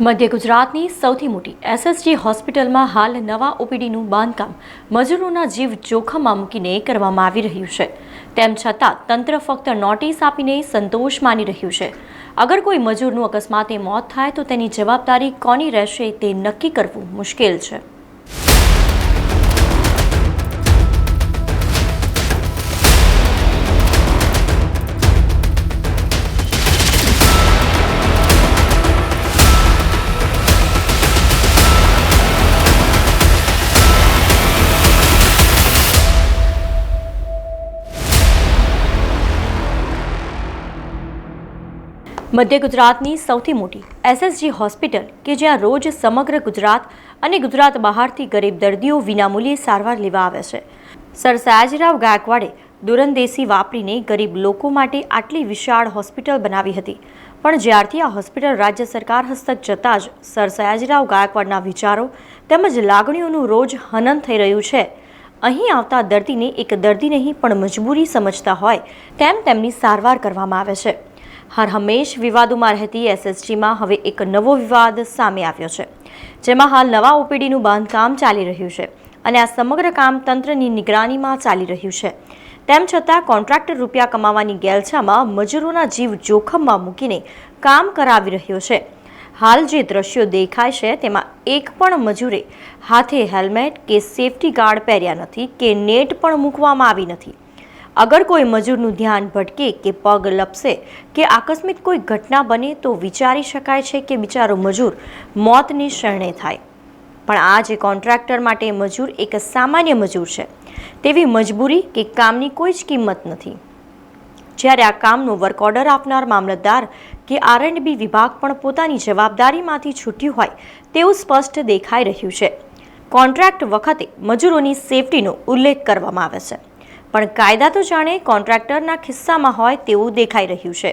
મધ્ય ગુજરાતની સૌથી મોટી એસએસજી હોસ્પિટલમાં હાલ નવા ઓપીડીનું બાંધકામ મજૂરોના જીવ જોખમમાં મૂકીને કરવામાં આવી રહ્યું છે. તેમ છતાં તંત્ર ફક્ત નોટિસ આપીને સંતોષ માની રહ્યું છે. અગર કોઈ મજૂરનું અકસ્માતે મોત થાય તો તેની જવાબદારી કોની રહેશે તે નક્કી કરવું મુશ્કેલ છે. મધ્ય ગુજરાતની સૌથી મોટી એસએસજી હોસ્પિટલ કે જ્યાં રોજ સમગ્ર ગુજરાત અને ગુજરાત બહારથી ગરીબ દર્દીઓ વિનામૂલ્યે સારવાર લેવા આવે છે. સર સયાજીરાવ ગાયકવાડે દુરંદેશી વાપરીને ગરીબ લોકો માટે આટલી વિશાળ હોસ્પિટલ બનાવી હતી. પણ જ્યારથી આ હોસ્પિટલ રાજ્ય સરકાર હસ્તક જતાં જ સર સયાજીરાવ ગાયકવાડના વિચારો તેમજ લાગણીઓનું રોજ હનન થઈ રહ્યું છે. અહીં આવતા દર્દીને એક દર્દી નહીં પણ મજબૂરી સમજતા હોય તેમ તેમની સારવાર કરવામાં આવે છે. હર હંમેશ વિવાદોમાં રહેતી એસએસજીમાં હવે એક નવો વિવાદ સામે આવ્યો છે, જેમાં હાલ નવા ઓપીડીનું બાંધકામ ચાલી રહ્યું છે અને આ સમગ્ર કામ તંત્રની નિગરાનીમાં ચાલી રહ્યું છે. તેમ છતાં કોન્ટ્રાક્ટર રૂપિયા કમાવાની ગેલછામાં મજૂરોના જીવ જોખમમાં મૂકીને કામ કરાવી રહ્યો છે. હાલ જે દ્રશ્યો દેખાય છે તેમાં એક પણ મજૂરે હાથે હેલ્મેટ કે સેફટી ગાર્ડ પહેર્યા નથી કે નેટ પણ મૂકવામાં આવી નથી. અગર કોઈ મજૂરનું ધ્યાન ભટકે કે પગ લપસે, કે આકસ્મિક કોઈ ઘટના બને તો વિચારી શકાય છે કે બિચારો મજૂર મોતની શરણે થાય. પણ આ જે કોન્ટ્રાક્ટર માટે મજૂર એક સામાન્ય મજૂર છે, તેવી મજબૂરી કે કામની કોઈ જ કિંમત નથી. જ્યારે આ કામનો વર્ક ઓર્ડર આપનાર મામલતદાર કે આર એન્ડ બી વિભાગ પણ પોતાની જવાબદારીમાંથી છૂટ્યું હોય, તેવું સ્પષ્ટ દેખાઈ રહ્યું છે. કોન્ટ્રાક્ટ વખતે મજૂરોની સેફટીનો ઉલ્લેખ કરવામાં આવે છે. પણ કાયદા તો જાણે કોન્ટ્રાક્ટરના ખિસ્સામાં હોય તેવું દેખાઈ રહ્યું છે.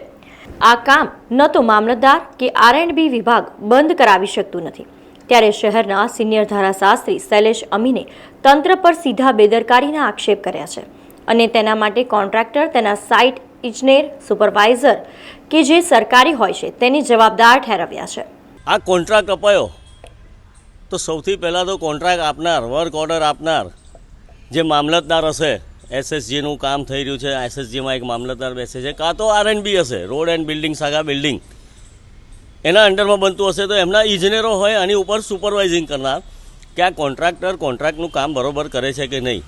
આ કામ ન તો મામલતદાર કે આર એન્ડ બી વિભાગ બંધ કરાવી શકતું નથી. ત્યારે શહેરના સિનિયર ધારાશાસ્ત્રી શૈલેષ અમીને તંત્ર પર સીધા બેદરકારીના આક્ષેપ કર્યા છે અને તેના માટે કોન્ટ્રાક્ટર, તેના સાઇટ ઇજનેર, સુપરવાઇઝર કે જે સરકારી હોય છે તેની જવાબદાર ઠેરવ્યા છે. આ કોન્ટ્રાક્ટ અપાયો. તો સૌથી પહેલાં તો કોન્ટ્રાક્ટ આપનાર, વર્ક ઓર્ડર આપનાર જે મામલતદાર હશે એસએસજીનું કામ થઈ રહ્યું છે. એસએસજીમાં એક મામલતદાર બેસે છે. કાં તો આર એન્ડ બી હશે. રોડ એન્ડ બિલ્ડિંગ સાગા બિલ્ડિંગ એના અંડરમાં બનતું હશે તો એમના ઇજનેરો હોય, આની ઉપર સુપરવાઇઝિંગ કરનાર, કે આ કોન્ટ્રાક્ટર કોન્ટ્રાક્ટનું કામ બરોબર કરે છે કે નહીં.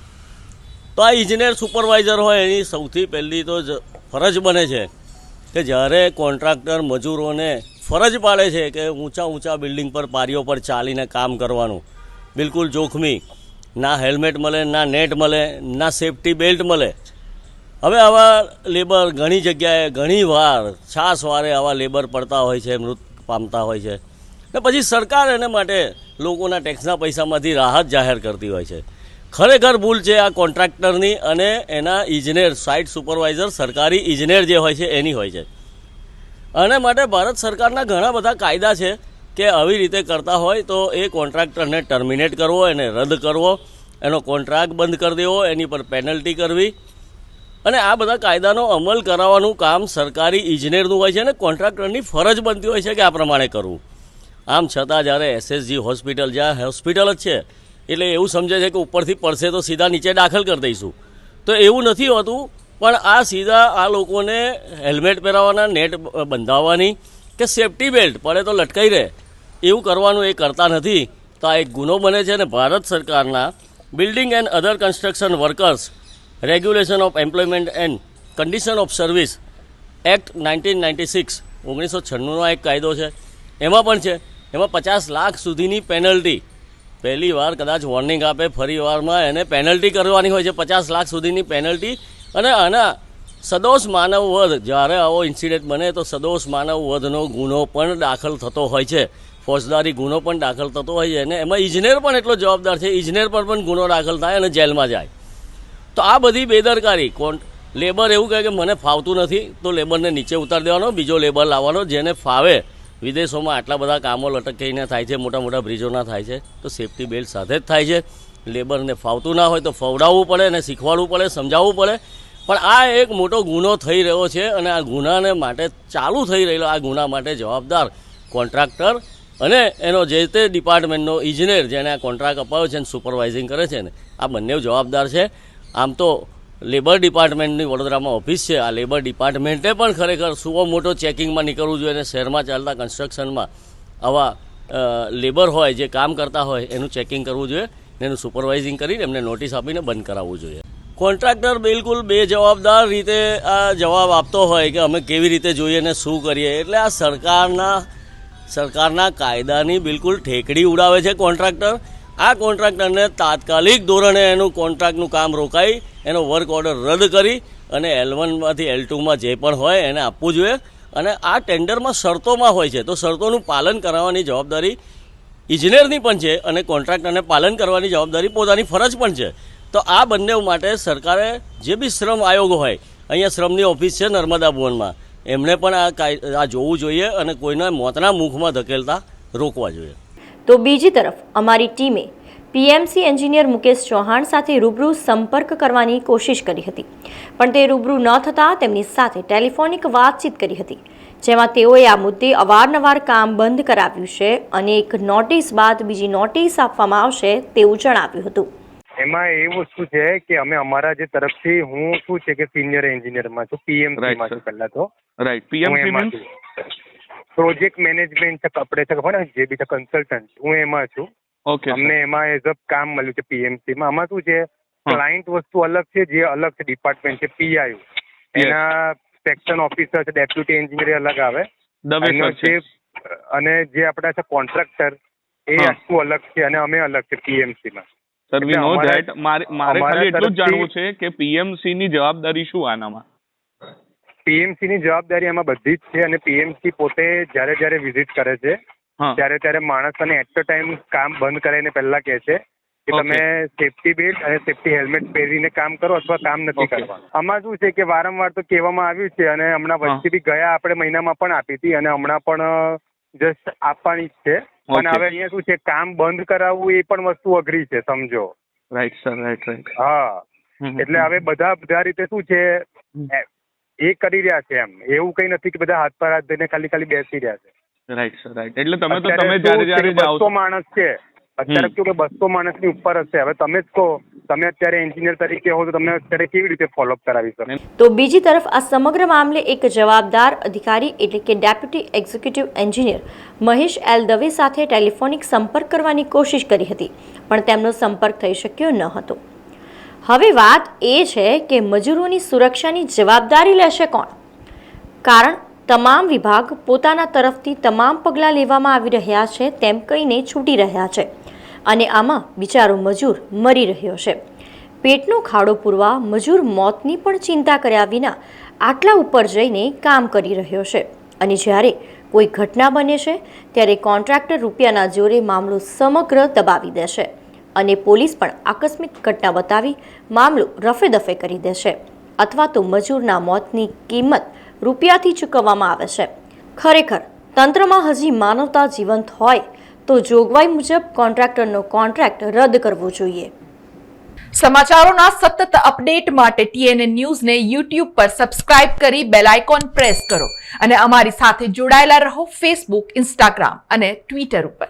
તો આ ઇજનેર સુપરવાઇઝર હોય, એની સૌથી પહેલી તો ફરજ બને છે કે જ્યારે કોન્ટ્રાક્ટર મજૂરોને ફરજ પાડે છે કે ઊંચા ઊંચા બિલ્ડિંગ પર, પારીઓ પર ચાલીને કામ કરવાનું. બિલકુલ જોખમી. ના હેલ્મેટ મળે, ના નેટ મળે, ના સેફટી બેલ્ટ મળે. હવે આવા લેબર ઘણી જગ્યાએ ઘણી વાર, છાસ વારે આવા લેબર પડતા હોય છે, મૃત પામતા હોય છે. ને પછી સરકાર એને માટે લોકોના ટેક્સના પૈસામાંથી રાહત જાહેર કરતી હોય છે. ખરેખર ભૂલ છે આ કોન્ટ્રાક્ટરની અને એના ઇજનેર, સાઇટ સુપરવાઇઝર, સરકારી ઇજનેર જે હોય છે, એની હોય છે. અને માટે ભારત સરકારના ઘણા બધા કાયદા છે. કે આવી રીતે કરતા હોય તો એ કોન્ટ્રાક્ટરને ટર્મિનેટ કરવો, એને રદ કરવો, એનો કોન્ટ્રાક્ટ બંધ કરી દેવો, એની પર પેનલ્ટી કરવી. અને આ બધા કાયદાનો અમલ કરાવવાનું કામ સરકારી ઇજનેરનું હોય છે અને કોન્ટ્રાક્ટરની ફરજ બનતી હોય છે કે આ પ્રમાણે કરવું. આમ છતાં જ્યારે એસએસજી હોસ્પિટલ, જ્યાં હોસ્પિટલ જ છે, એટલે એવું સમજે છે કે ઉપરથી પડશે તો સીધા નીચે દાખલ કરી દઈશું. તો એવું નથી હોતું, પણ આ સીધા આ લોકોને હેલ્મેટ પહેરાવવાના, નેટ બંધાવવાની કે સેફ્ટી બેલ્ટ, પડે તો લટકાઈ રહે. એવું કરવાનું એ કરતા નથી. તો આ એક ગુનો બને છે અને ભારત સરકારના building and other construction workers regulation of employment and condition of service act nineteen ninety six ઓગણીસો છન્નુંનો એક કાયદો છે. એમાં પણ છે, એમાં પચાસ લાખ સુધીની પેનલ્ટી. પહેલી વાર કદાચ વોર્નિંગ આપે, ફરી વારમાં એને પેનલ્ટી કરવાની હોય છે, પચાસ લાખ સુધીની પેનલ્ટી. અને આના સદોષ માનવ વધ જ્યારે આવો ઇન્સિડન્ટ બને, તો સદોષ માનવ વધનો ગુનો પણ દાખલ થતો હોય છે. ફોજદારી ગુનો પણ દાખલ થતો હોય છે અને એમાં ઇજનેર પણ એટલો જવાબદાર છે, ઇજનેર પર પણ ગુનો દાખલ થાય અને જેલમાં જાય. તો આ બધી બેદરકારી, કોણ લેબર એવું કહે કે મને ફાવતું નથી, તો લેબરને નીચે ઉતારી દેવાનો, બીજો લેબર લાવવાનો, જેને ફાવે, વિદેશોમાં આટલા બધા કામો લટકીને થાય છે, મોટા મોટા બ્રિજોના થાય છે, તો સેફટી બેલ્ટ સાથે જ થાય છે. લેબરને ફાવતું ના હોય તો ફવડાવવું પડે અને શીખવાડવું પડે, સમજાવવું પડે. પણ આ એક મોટો ગુનો થઈ રહ્યો છે અને આ ગુનાને માટે ચાલુ થઈ રહેલો, આ ગુના માટે જવાબદાર કોન્ટ્રાક્ટર અને એનો જે તે ડિપાર્ટમેન્ટનો ઇજનેર જેને આ કોન્ટ્રાક્ટ અપાયો છે અને સુપરવાઇઝિંગ કરે છે ને, આ બંને જવાબદાર છે. આમ તો લેબર ડિપાર્ટમેન્ટની વડોદરામાં ઓફિસ છે. આ લેબર ડિપાર્ટમેન્ટે પણ ખરેખર સુવો મોટો ચેકિંગમાં નીકળવું જોઈએ અને શહેરમાં ચાલતા કન્સ્ટ્રક્શનમાં આવા લેબર હોય, જે કામ કરતા હોય, એનું ચેકિંગ કરવું જોઈએ ને એનું સુપરવાઇઝિંગ કરીને એમને નોટિસ આપીને બંધ કરાવવું જોઈએ. કોન્ટ્રાક્ટર બિલકુલ બે જવાબદાર રીતે આ જવાબ આપતો હોય કે અમે કેવી રીતે જોઈએ ને શું કરીએ, એટલે આ સરકારના સરકારના કાયદાની બિલકુલ ઠેકડી ઉડાવે છે કોન્ટ્રાક્ટર. આ કોન્ટ્રાક્ટરને તાત્કાલિક ધોરણે એનું કોન્ટ્રાક્ટનું કામ રોકાઈ એનો વર્ક ઓર્ડર રદ કરી અને એલ વનમાંથી એલ ટુમાં જે પણ હોય એને આપવું જોઈએ. અને આ ટેન્ડરમાં શરતોમાં હોય છે. તો શરતોનું પાલન કરાવવાની જવાબદારી ઇજનેરની પણ છે અને કોન્ટ્રાક્ટરને પાલન કરવાની જવાબદારી પોતાની ફરજ પણ છે. તો આ બંને માટે સરકારે જે બી શ્રમ આયોગ હોય, અહીંયા શ્રમની ઓફિસ છે નર્મદા ભુવનમાં. એમણે પણ આ આ જોવું જોઈએ અને કોઈના મોતના મુખમાં ધકેલતા રોકવા જોઈએ. તો બીજી તરફ, અમારી ટીમે પીએમસી એન્જિનિયર મુકેશ ચૌહાણ સાથે રૂબરૂ સંપર્ક કરવાની કોશિશ કરી હતી. પણ તે રૂબરૂ ન થતાં તેમની સાથે ટેલિફોનિક વાતચીત કરી હતી, જેમાં તેઓએ આ મુદ્દે અવારનવાર કામ બંધ કરાવ્યું છે અને એક નોટિસ બાદ બીજી નોટિસ આપવામાં આવશે તેવું જણાવ્યું હતું. એમાં એ વસ્તુ છે કે અમે અમારા જે તરફથી હું શું છે કે સિનિયર એન્જિનિયરમાં છું પીએમસી માં છું પહેલા તો. Right PMC means project management કપડે છે. ખબર ને જે બી છે કન્સલ્ટન્ટ હું એમાં છું. ઓકે અમને એમાં એઝ અ કામ મળ્યું છે પીએમસી માં આમાં શું છે ક્લાયન્ટ વસ્તુ અલગ છે જે અલગ છે ડિપાર્ટમેન્ટ છે પીઆઈયુ એના સેક્શન ઓફિસર છે ડેપ્યુટી એન્જિનિયર અલગ આવે. અને જે આપણા છે કોન્ટ્રાક્ટર એ. આખું અલગ છે અને અમે અલગ છે પીએમસી માં સર વી નો ધેટ મારે મારે ખાલી એટલું જ જાણવું છે કે પીએમસી ની જવાબદારી શું આનામાં પીએમસી ની જવાબદારી આમાં બધી જ છે અને પીએમસી પોતે જ્યારે જ્યારે વિઝિટ કરે છે ત્યારે ત્યારે માણસને એટ અ ટાઈમ કામ બંધ કરાવીને પહેલા કહે છે કે તમે સેફટી બેલ્ટ અને સેફટી હેલ્મેટ પહેરીને કામ કરો અથવા કામ નથી. કરવાનું. આમાં શું છે કે વારંવાર તો કહેવામાં આવ્યું છે અને હમણાં વચ્ચે બી ગયા આપણે મહિનામાં પણ આપી હતી અને હમણાં પણ જસ્ટ આપવાની જ છે. પણ હવે અહીંયા શું છે કામ બંધ કરાવવું એ પણ વસ્તુ અઘરી છે સમજો. રાઈટ સર રાઈટ રાઈટ હા. એટલે હવે બધા બધા રીતે શું છે એ- કરી રહ્યા છે એમ. એવું કઈ નથી કે બધા હાથ પર હાથ ધરીને ખાલી ખાલી બેસી રહ્યા છે. રાઈટ સર રાઈટ એટલે તમે તો તમે જ્યારે જ્યારે જાઓ માણસ છે. અત્યારે કેવું કે બસો માણસની ઉપર હશે હવે તમે જ કહો તમે અત્યારે એન્જિનિયર તરીકે હો તો તમને અત્યારે કેવી રીતે ફોલોઅપ કરાવી શકો? તો બીજી તરફ આ સમગ્ર મામલે એક જવાબદાર અધિકારી એટલે કે deputy executive engineer Mahesh L Dave સાથે ટેલિફોનિક સંપર્ક કરવાની કોશિશ કરી હતી પણ તેમનો સંપર્ક થઈ શક્યો ન હતો. હવે વાત એ છે કે મજૂરોની સુરક્ષાની જવાબદારી લેશે કોણ? કારણ તમામ વિભાગ પોતાના તરફથી તમામ પગલાં લેવામાં આવી રહ્યા છે તેમ કહીને છૂટી રહ્યા છે. અને આમાં બિચારો મજૂર મરી રહ્યો છે. પેટનો ખાડો પૂરવા મજૂર મોતની પણ ચિંતા કર્યા વિના આટલા ઉપર જઈને કામ કરી રહ્યો છે. અને જ્યારે કોઈ ઘટના બને છે, ત્યારે કોન્ટ્રાક્ટર રૂપિયાના જોરે મામલો સમગ્ર દબાવી દેશે અને પોલીસ પણ આકસ્મિક ઘટના બતાવી મામલો રફે દફે કરી દેશે અથવા તો મજૂરના મોતની કિંમત રૂપિયાથી ચૂકવવામાં આવે છે. ખરેખર તંત્રમાં હજી માનવતા જીવંત હોય તો જોગવાઈ મુજબ કોન્ટ્રાક્ટરનો કોન્ટ્રાક્ટ રદ કરવો જોઈએ. સમાચારોના સતત અપડેટ માટે ટીએનએ ન્યૂઝને યુટ્યુબ પર સબસ્ક્રાઇબ કરી બેલ આઇકોન પ્રેસ કરો અને અમારી સાથે જોડાયેલા રહો ફેસબુક, ઇન્સ્ટાગ્રામ અને ટ્વિટર ઉપર.